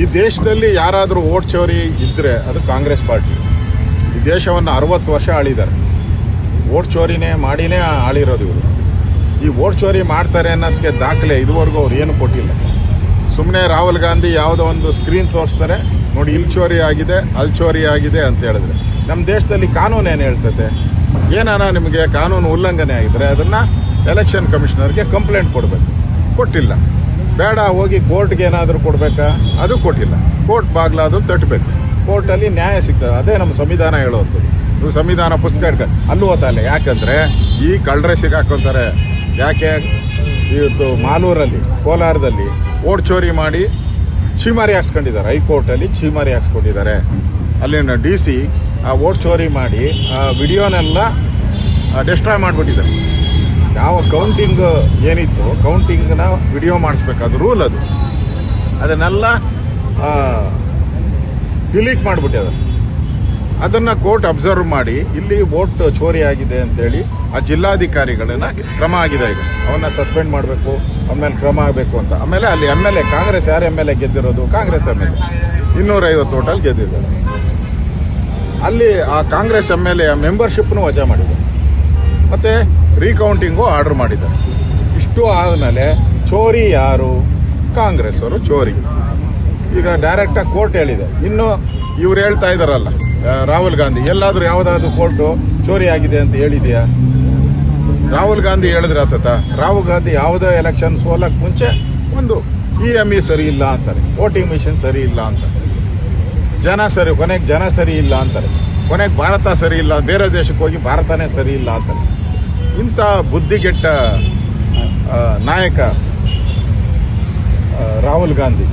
ಈ ದೇಶದಲ್ಲಿ ಯಾರಾದರೂ ಓಟ್ ಚೋರಿ ಇದ್ದರೆ ಅದು ಕಾಂಗ್ರೆಸ್ ಪಾರ್ಟಿ. ಈ ದೇಶವನ್ನು ಅರವತ್ತು ವರ್ಷ ಆಳಿದ್ದಾರೆ ಓಟ್ ಚೋರಿನೇ ಮಾಡಿನೇ ಆಳಿರೋದು ಇವರು. ಈ ಓಟ್ ಚೋರಿ ಮಾಡ್ತಾರೆ ಅನ್ನೋದಕ್ಕೆ ದಾಖಲೆ ಇದುವರೆಗೂ ಅವ್ರು ಏನು ಕೊಟ್ಟಿಲ್ಲ. ಸುಮ್ಮನೆ ರಾಹುಲ್ ಗಾಂಧಿ ಯಾವುದೋ ಒಂದು ಸ್ಕ್ರೀನ್ ತೋರಿಸ್ತಾರೆ, ನೋಡಿ ಇಲ್ಲಿ ಚೋರಿ ಆಗಿದೆ, ಅಲ್ಲಿ ಚೋರಿ ಆಗಿದೆ ಅಂತ ಹೇಳಿದ್ರೆ. ನಮ್ಮ ದೇಶದಲ್ಲಿ ಕಾನೂನು ಏನು ಹೇಳ್ತದೆ? ಏನಾನ ನಿಮಗೆ ಕಾನೂನು ಉಲ್ಲಂಘನೆ ಆಗಿದ್ರೆ ಅದನ್ನು ಎಲೆಕ್ಷನ್ ಕಮಿಷನರ್ಗೆ ಕಂಪ್ಲೇಂಟ್ ಕೊಡಬೇಕು. ಕೊಟ್ಟಿಲ್ಲ. ಬೇಡ, ಹೋಗಿ ಕೋರ್ಟ್ಗೆ ಏನಾದರೂ ಕೊಡಬೇಕಾ? ಅದು ಕೊಟ್ಟಿಲ್ಲ. ಕೋರ್ಟ್ ಬಾಗ್ಲಾದ್ರು ತಟ್ಟಬೇಕು ಕೋರ್ಟಲ್ಲಿ ನ್ಯಾಯ ಸಿಗ್ತದೆ. ಅದೇ ನಮ್ಮ ಸಂವಿಧಾನ ಹೇಳುವಂಥದ್ದು ನೀವು ಸಂವಿಧಾನ ಪುಸ್ತಕ ಇಡ್ಕ ಅಲ್ಲೂ ಓದಲ್ಲ ಯಾಕಂದ್ರೆ ಈ ಕಳ್ಳರೆ ಸಿಗಾಕೊಂತಾರೆ ಯಾಕೆ? ಇವತ್ತು ಮಾಲೂರಲ್ಲಿ, ಕೋಲಾರದಲ್ಲಿ ಓಟ್ ಚೋರಿ ಮಾಡಿ ಚೀಮಾರಿ ಹಾಕ್ಸ್ಕೊಂಡಿದ್ದಾರೆ. ಹೈಕೋರ್ಟಲ್ಲಿ ಚೀಮಾರಿ ಹಾಕ್ಸ್ಕೊಂಡಿದ್ದಾರೆ. ಅಲ್ಲಿನ ಡಿ ಸಿ ಆ ಓಟ್ ಚೋರಿ ಮಾಡಿ ಆ ವಿಡಿಯೋನೆಲ್ಲ ಡಿಸ್ಟ್ರಾಯ್ ಮಾಡಿಬಿಟ್ಟಿದ್ದಾರೆ. ಯಾವ ಕೌಂಟಿಂಗ್ ಏನಿತ್ತು ಕೌಂಟಿಂಗ್ನ ವಿಡಿಯೋ ಮಾಡಿಸ್ಬೇಕಾದ ರೂಲ್ ಅದು. ಅದನ್ನೆಲ್ಲ ಡಿಲೀಟ್ ಮಾಡಿಬಿಟ್ಟಿದ್ದಾರೆ ಅದನ್ನ. ಕೋರ್ಟ್ ಅಬ್ಸರ್ವ್ ಮಾಡಿ, ಇಲ್ಲಿ ವೋಟ್ ಚೋರಿ ಆಗಿದೆ ಅಂತೇಳಿ ಆ ಜಿಲ್ಲಾಧಿಕಾರಿಗಳನ್ನ ಕ್ರಮ ಆಗಿದೆ ಈಗ. ಅವನ್ನ ಸಸ್ಪೆಂಡ್ ಮಾಡಬೇಕು, ಆಮೇಲೆ ಕ್ರಮ ಆಗಬೇಕು ಅಂತ. ಆಮೇಲೆ ಅಲ್ಲಿ ಎಂ ಎಲ್ ಎ ಕಾಂಗ್ರೆಸ್ ಯಾರು ಎಂ ಎಲ್ ಎ ಗೆದ್ದಿರೋದು? ಕಾಂಗ್ರೆಸ್ ಎಂ ಎಲ್ ಎ ಇನ್ನೂರೈವತ್ತು ಓಟಲ್ಲಿ ಗೆದ್ದಿದ್ದಾರೆ ಅಲ್ಲಿ ಆ ಕಾಂಗ್ರೆಸ್ ಎಂ ಎಲ್ ಎ ಮೆಂಬರ್ಶಿಪ್ನು ವಜಾ ಮಾಡಿದ್ದಾರೆ ಮತ್ತೆ ರೀಕೌಂಟಿಂಗು ಆರ್ಡರ್ ಮಾಡಿದ್ದಾರೆ. ಇಷ್ಟು ಆದಮೇಲೆ ಚೋರಿ ಯಾರು? ಕಾಂಗ್ರೆಸ್ ಅವರು ಚೋರಿ. ಈಗ ಡೈರೆಕ್ಟಾಗಿ ಕೋರ್ಟ್ ಹೇಳಿದೆ. ಇನ್ನು ಇವ್ರು ಹೇಳ್ತಾ ಇದಾರಲ್ಲ ರಾಹುಲ್ ಗಾಂಧಿ, ಎಲ್ಲಾದ್ರೂ ಯಾವ್ದಾದ್ರು ಕೋರ್ಟು ಚೋರಿ ಆಗಿದೆ ಅಂತ ಹೇಳಿದ್ಯಾ? ರಾಹುಲ್ ಗಾಂಧಿ ಹೇಳಿದ್ರೆ ಆತತ? ರಾಹುಲ್ ಗಾಂಧಿ ಯಾವುದೇ ಎಲೆಕ್ಷನ್ ಸೋಲಕ್ಕೆ ಮುಂಚೆ ಒಂದು ಇ ಎಂ ಇ ಸರಿ ಇಲ್ಲ ಅಂತಾರೆ ವೋಟಿಂಗ್ ಮಿಷಿನ್ ಸರಿ ಇಲ್ಲ ಅಂತಾರೆ. ಜನ ಸರಿ, ಕೊನೆಗೆ ಜನ ಸರಿ ಇಲ್ಲ ಅಂತಾರೆ. ಕೊನೆಗೆ ಭಾರತ ಸರಿ ಇಲ್ಲ, ಬೇರೆ ದೇಶಕ್ಕೆ ಹೋಗಿ ಭಾರತನೇ ಸರಿ ಇಲ್ಲ ಅಂತಾರೆ. ಇಂಥ ಬುದ್ಧಿಗೆಟ್ಟ ನಾಯಕ ರಾಹುಲ್ ಗಾಂಧಿ.